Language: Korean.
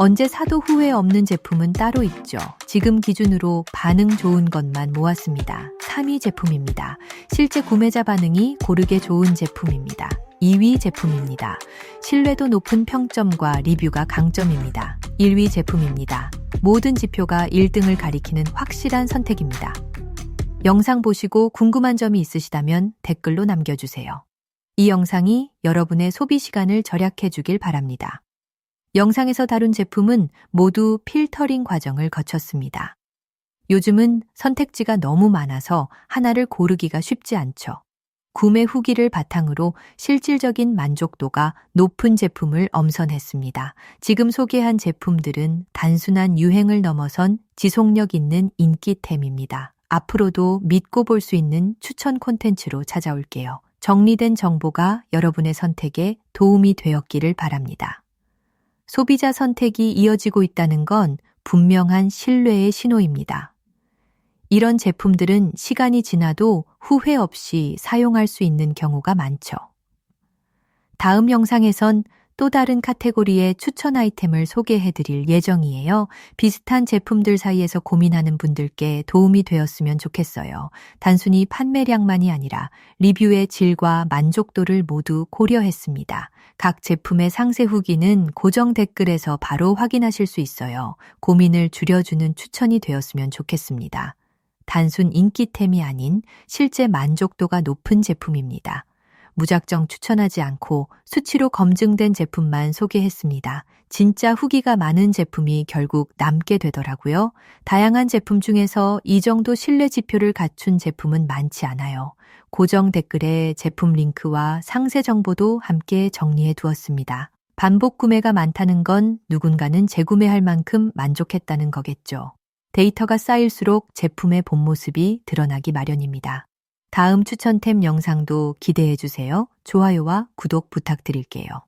언제 사도 후회 없는 제품은 따로 있죠. 지금 기준으로 반응 좋은 것만 모았습니다. 3위 제품입니다. 실제 구매자 반응이 고르게 좋은 제품입니다. 2위 제품입니다. 신뢰도 높은 평점과 리뷰가 강점입니다. 1위 제품입니다. 모든 지표가 1등을 가리키는 확실한 선택입니다. 영상 보시고 궁금한 점이 있으시다면 댓글로 남겨주세요. 이 영상이 여러분의 소비 시간을 절약해 주길 바랍니다. 영상에서 다룬 제품은 모두 필터링 과정을 거쳤습니다. 요즘은 선택지가 너무 많아서 하나를 고르기가 쉽지 않죠. 구매 후기를 바탕으로 실질적인 만족도가 높은 제품을 엄선했습니다. 지금 소개한 제품들은 단순한 유행을 넘어선 지속력 있는 인기템입니다. 앞으로도 믿고 볼 수 있는 추천 콘텐츠로 찾아올게요. 정리된 정보가 여러분의 선택에 도움이 되었기를 바랍니다. 소비자 선택이 이어지고 있다는 건 분명한 신뢰의 신호입니다. 이런 제품들은 시간이 지나도 후회 없이 사용할 수 있는 경우가 많죠. 다음 영상에선 또 다른 카테고리의 추천 아이템을 소개해 드릴 예정이에요. 비슷한 제품들 사이에서 고민하는 분들께 도움이 되었으면 좋겠어요. 단순히 판매량만이 아니라 리뷰의 질과 만족도를 모두 고려했습니다. 각 제품의 상세 후기는 고정 댓글에서 바로 확인하실 수 있어요. 고민을 줄여주는 추천이 되었으면 좋겠습니다. 단순 인기템이 아닌 실제 만족도가 높은 제품입니다. 무작정 추천하지 않고 수치로 검증된 제품만 소개했습니다. 진짜 후기가 많은 제품이 결국 남게 되더라고요. 다양한 제품 중에서 이 정도 신뢰 지표를 갖춘 제품은 많지 않아요. 고정 댓글에 제품 링크와 상세 정보도 함께 정리해 두었습니다. 반복 구매가 많다는 건 누군가는 재구매할 만큼 만족했다는 거겠죠. 데이터가 쌓일수록 제품의 본 모습이 드러나기 마련입니다. 다음 추천템 영상도 기대해 주세요. 좋아요와 구독 부탁드릴게요.